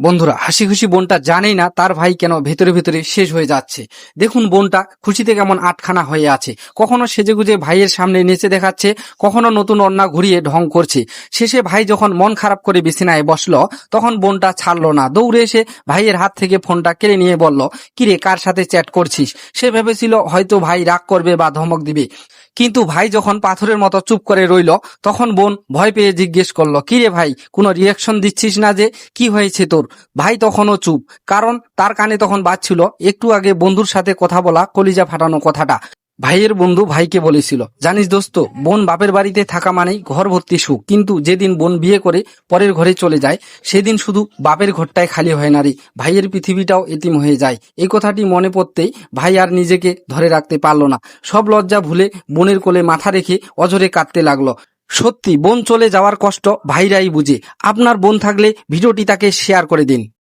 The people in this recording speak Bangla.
বন্ধুরা, হাসি খুশি বোনটা জানেই না তার ভাই কেন ভেতরে ভেতরে শেষ হয়ে যাচ্ছে। দেখুন বোনটা, খুশিতে কেমন আটখানা হয়ে আছে। কখনো সেজেগুজে ভাইয়ের সামনে নেচে দেখাচ্ছে, কখনো নতুন অন্না ঘুরিয়ে ঢং করছে। শেষে ভাই যখন মন খারাপ করে বিছানায় বসল, তখন বোনটা ছাড়লো না। দৌড়ে এসে ভাইয়ের হাত থেকে ফোনটা কেড়ে নিয়ে বলল, কিরে, কার সাথে চ্যাট করছিস? সে ভেবেছিল হয়তো ভাই রাগ করবে বা ধমক দিবে। কিন্তু ভাই যখন পাথরের মতো চুপ করে রইল, তখন বোন ভয় পেয়ে জিজ্ঞেস করল, কিরে ভাই, কোনো রিয়াকশন দিচ্ছিস না যে? কি হয়েছে তোর? ভাই তখনও চুপ, কারণ তার কানে তখন বাজছিল, একটু আগে বন্ধুর সাথে কথা বলা, কলিজা ফাটানো কথাটা। ভাইয়ের বন্ধু ভাইকে বলেছিল, জানিস দোস্ত, বোন বাপের বাড়িতে থাকা মানেই ঘর ভর্তি সুখ। কিন্তু যেদিন বোন বিয়ে করে পরের ঘরে চলে যায়, সেদিন শুধু বাপের ঘরটায় খালি হয় না রে। ভাইয়ের পৃথিবীটাও এতিম হয়ে যায়। এই কথাটি মনে পড়তেই ভাই আর নিজেকে ধরে রাখতে পারল না। সব লজ্জা ভুলে বোনের কোলে মাথা রেখে অজরে কাঁদতে লাগল। সত্যি, বোন চলে যাওয়ার কষ্ট ভাইরাই বুঝে। আপনার বোন থাকলে ভিডিওটি তাকে শেয়ার করে দিন।